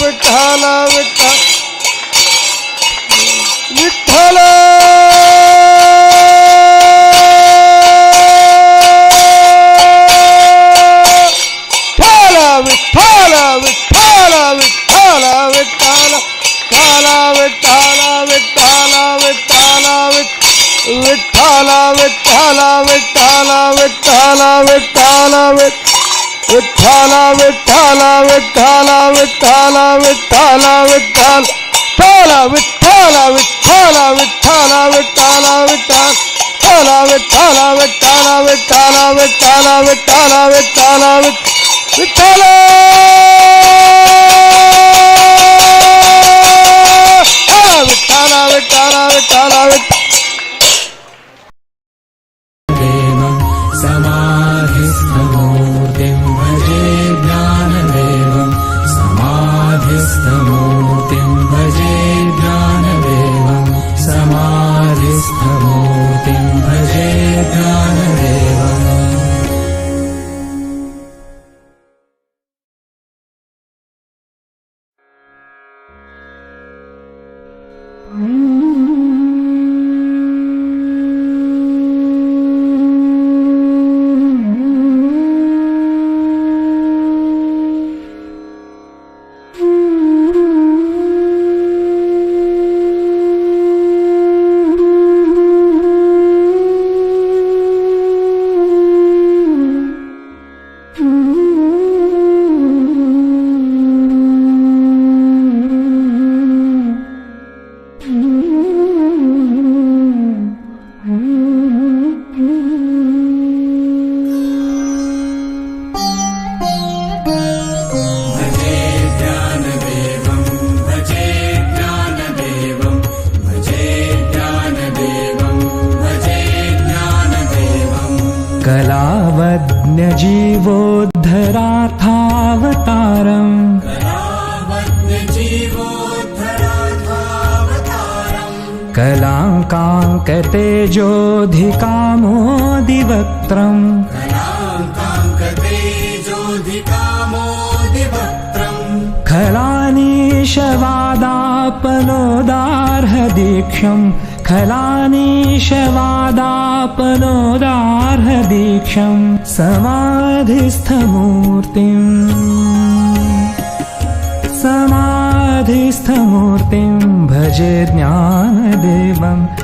ವಿಠಲ ವಿಠಲ ವಿಠಲ ವಿಠಲ ವಿಠಲ ವಿಠಲ ವಿಠಲ ಕಾಲ ವಿಠಲ ವಿಠಲ ವಿಠಲ ವಿಠಲ ವಿಠಲ ವಿಠಲ ವಿಠಲ ವಿಠಲ ವಿಠಲ விட்டாலா விட்டாலா விட்டாலா விட்டாலா விட்டாலா விட்டால் டாலா விட்டாலா விட்டாலா விட்டாலா விட்டாலா விட்டால் டாலா விட்டாலா விட்டாலா விட்டாலா விட்டாலா விட்டாலா விட்டாலா விட்டாலா कामोदिवक्त्रम् खलानीशवादापनोदार्हदीक्षम् खलानीशवादापनोदार्हदीक्षम् समाधिस्थमूर्तिम्। समाधिस्थमूर्तिम्। भजे ज्ञानदेवम्।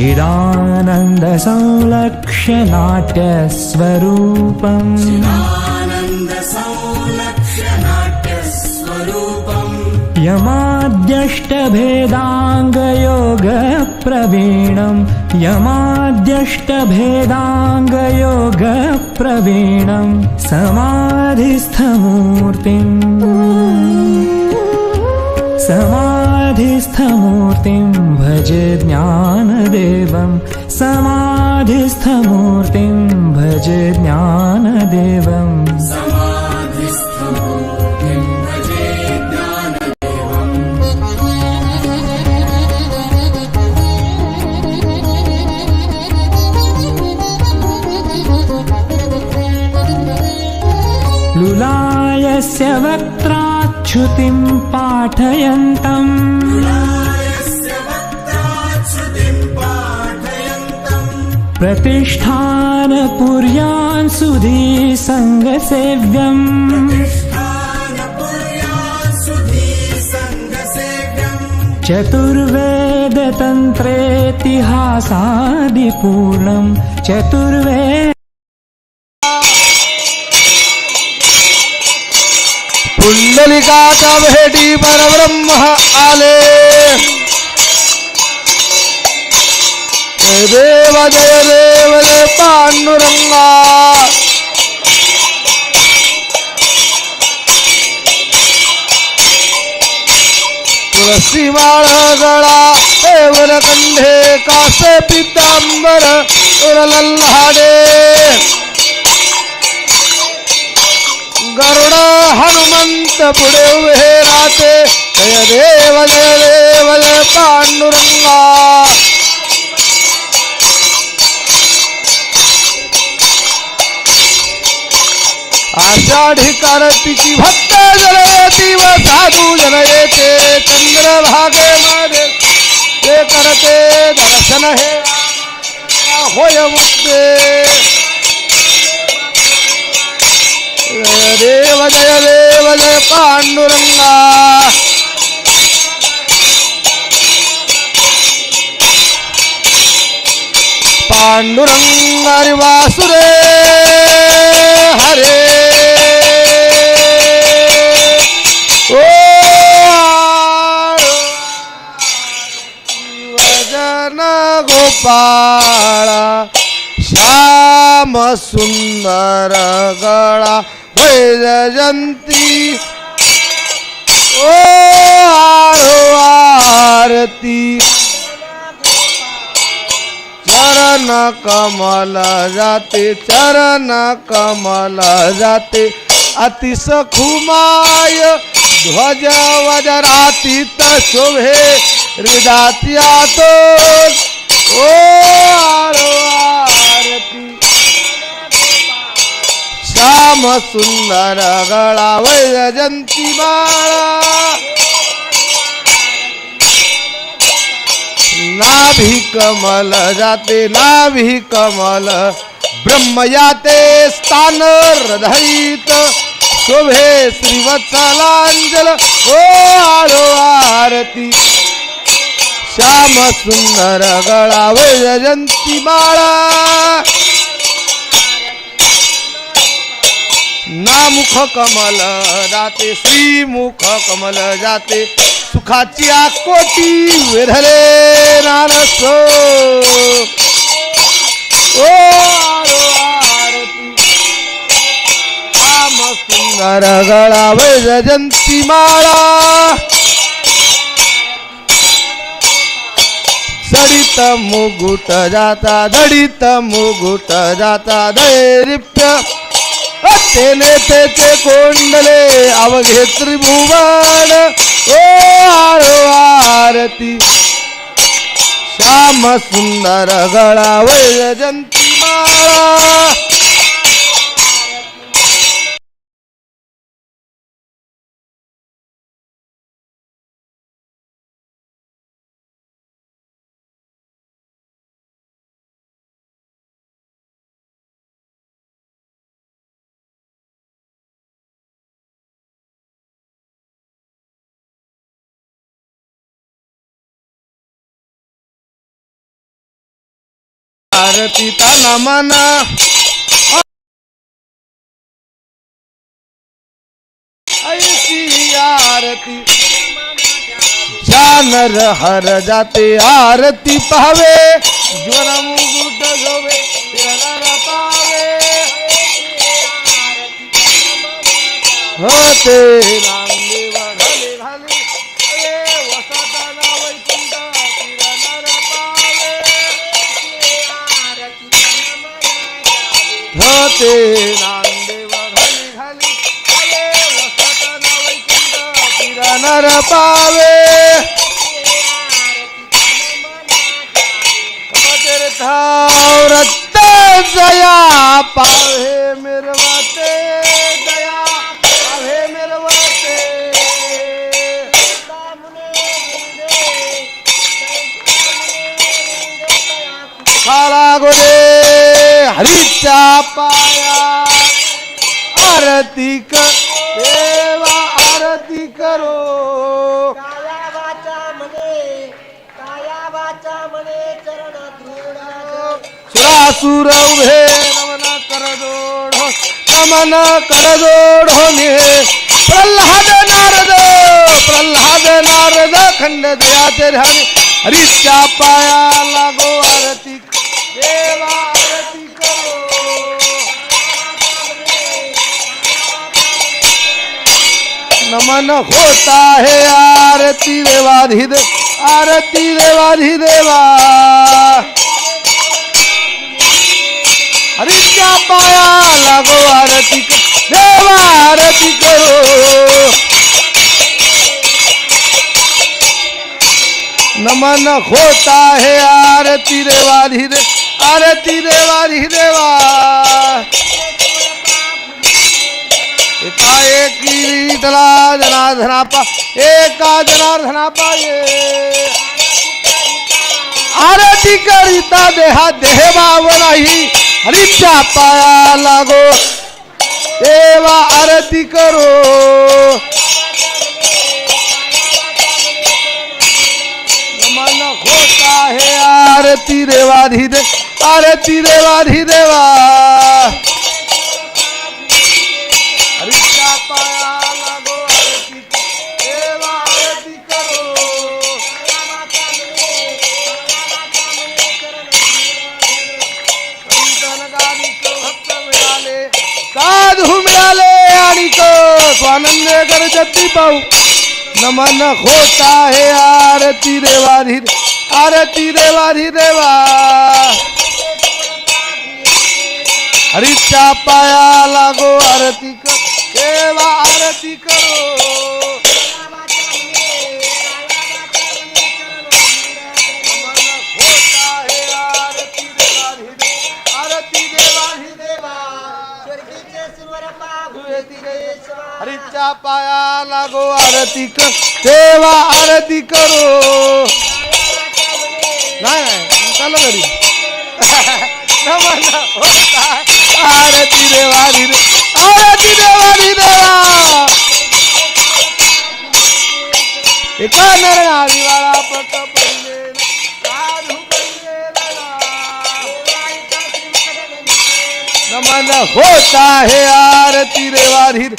चिदानन्दसंलक्ष्यनाट्यस्वरूपम् यमाद्यष्टभेदाङ्गयोगप्रवीणम् यमाद्यष्टभेदाङ्गयोगप्रवीणम् समाधिस्थमूर्तिम् समाधिस्थमूर्तिं समाधिस्थमूर्तिं भज ज्ञानदेवं। समाधिस्थमूर्तिं भज ज्ञानदेवम् लुलायस्य वक्त्राच्छुतिं पाठयन्तम्। प्रतिष्ठानपुर्यान् सुधी सङ्गसेव्यम् चतुर्वेदतन्त्रेतिहासादिपूर्णं चतुर्वेद पुंडलिकाच्या भेटी परब्रह्म आले देव जय देव जय पांडुरंगा. तुळसी माळ गळा देवर कंढे कासे पितांबर उरलल्हाडे गरुड हनुमंत पुढे उभे राहते जय देव जय देव जय पांडुरंगा। आषाढी कारतीची भक्त जन येती व साधू जन येते चंद्रभागे मध्ये ते करते दर्शन हे होय मुक्ते देव जय देव जय पांडुरंगा पांडुरंग हरि वासुरे हरे। ओ वजन गोपाळा श्याम सुंदर गळा। वैरजंती ओ आरो आरती। चरण कमल जाते चरण कमल जाते। अति खुमाय ध्वज वजरातीत शोभे हृदात्यातो तो सुंदर गळा वैजयंती माळा नाभी कमल जाते नाभी कमल ब्रह्म याते स्थान हृदयित शोभे श्रीवत्सलांजल ओ आळो आरती श्याम सुंदर गळा वैजयंती माळा मुख कमल जाते श्री मुख कमल जाते. सुखाची आकोटी वेधले नारस. ओ आरो आरती. राम सुंदर गळा वैजयंती माळा. सडित मुगुट जाता धडित मुगुट जाता दैरिप्य तेने तेचे कोंडले. अवघे त्रिभुवन ओ आरो आरती. श्याम सुंदर गळा वैजंती माळा. आरती ताना मना. ऐसी आरती. जानर हर जाते आरती पावे. ज्वरम मुकुट गवे पावे. होते ते नामदेव घाली घाली आले वसत न वैकुंठ फिरा नर पावे तीर्थ जया पावे मिरवते दया पावे मिरवते काला गोरे हरीच्या पाया आरती कर देवा आरती करो. काया वाचा म्हणे काया वाचा म्हणे चरण सुरासुर उभे नमन करजोड नमन करजोड ने. प्रल्हाद नारद प्रल्हाद नारद खंड दयाचे हरी हरीच्या पाया लागो आरती देवा नमन होता है आरती देवाधिदेव आरती देवाधिदेवा। हरीच्या पाया लागो आरती देवा आरती करो। नमन होता है आरती देवाधिदेव आरती देवाधिदेवा। देवा एकी तला जनार्दना पा एका जनार्दना पाये आरती करिता देहा देह भाव नाही हरीच्या पाया लागो। देवा आरती करो। नमन होता है आरती देवाधिदेव आरती देवाधिदेवा। हरीच्या स्वानंद कर जती पाहू. नमन होता हे आरती देवाधी आरती देवाधी देवा. हरीच्या पाया लागो आरती कर देवा आरती करो. हरीच्या पाया लागो आरती कर. देवा आरती करो. नाही नाही चाललं घरी. आरती देवारी रे आरती देवारी देवा. एका नरनारी वाळा पट पहिले नमन होता हे आरती रे. देवारी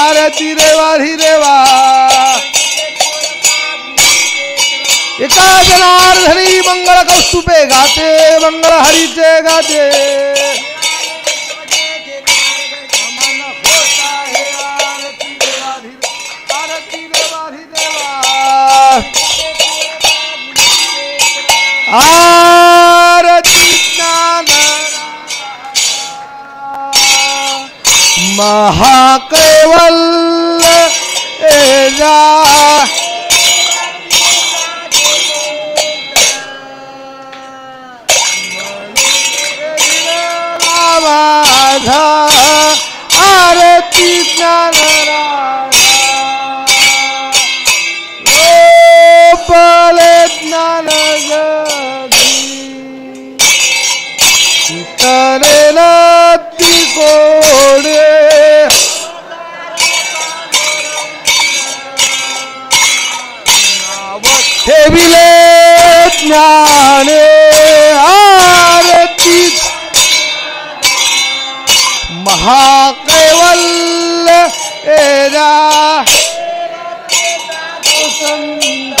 आरती देवारी देवा एका जनार्दनी मंगळ कौस्तुपे गाते मंगळ हरीचे गाते. आ महाकैवल्य एजा माझा आरती ज्ञान गोपाले ज्ञान जगी तरे ती कोडे. ठेविले ज्ञाने आरती. महाकैवल्य एरा संत.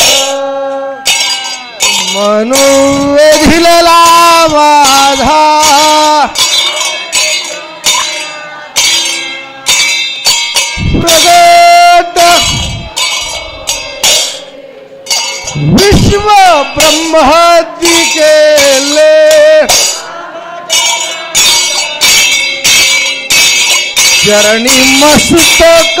मनुवेधिलला माझा विश्व ब्रह्मादि केले चरणी मस्तक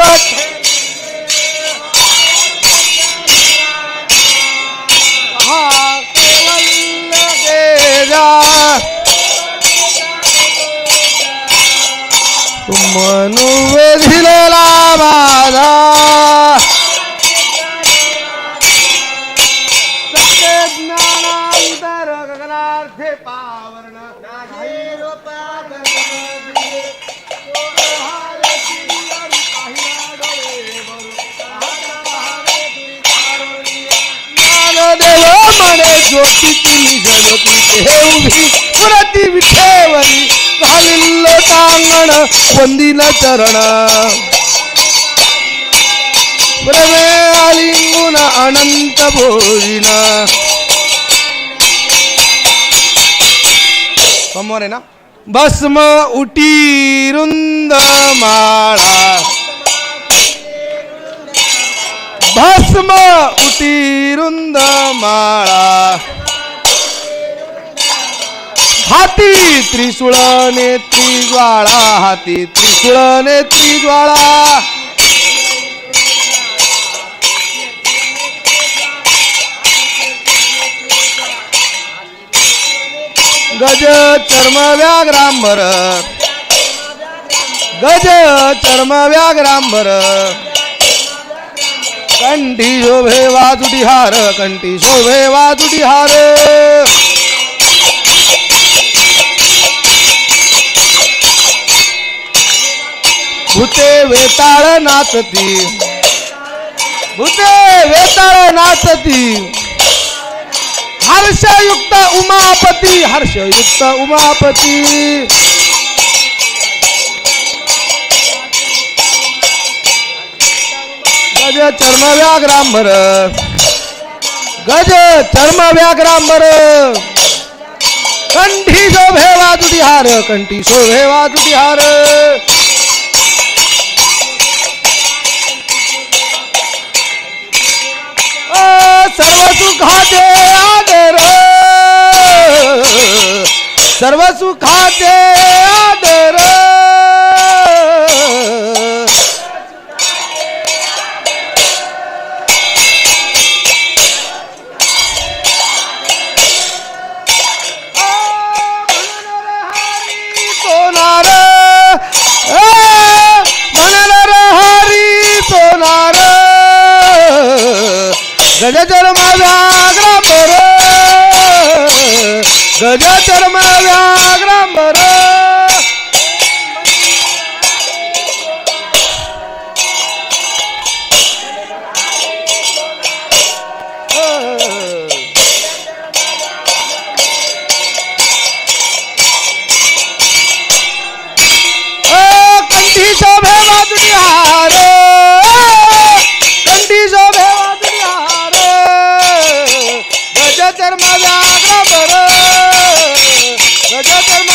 हा केवल मनू वेधिलेला माझा ज्ञानदेव म्हणे ज्योतीची जगती हे उभी पुरती विठेवरी घालिल्ल टांगण वंदिल चरण प्रेमे आलिंगुन अनंत भोजिन समोर आहे ना भस्म उटी रुंद माळा भस्म उटी रुंद माळा. हाती त्रिशूळ नेत्री ज्वाळा हाती त्रिशूळ नेत्री ज्वाळा. गज चर्म व्याघ्रांबर. गज चर्म व्याघ्रांबर. कंठी शोभे वाजुटी हार कंठी शोभे वाजुटी हार भूते वेताळ नाचती भूते वेताळ नाचती हर्षयुक्त उमापती हर्षयुक्त उमापती. गज चर्म व्याघ्रांबर. गज चर्म व्याघ्रांबर. कंठी शोभे भेवा हार कंठी शोभे भेवा हार सर्व सुखाचे आदर. सर्व सुखाचे आदर. माझ्या आग्रा बर तर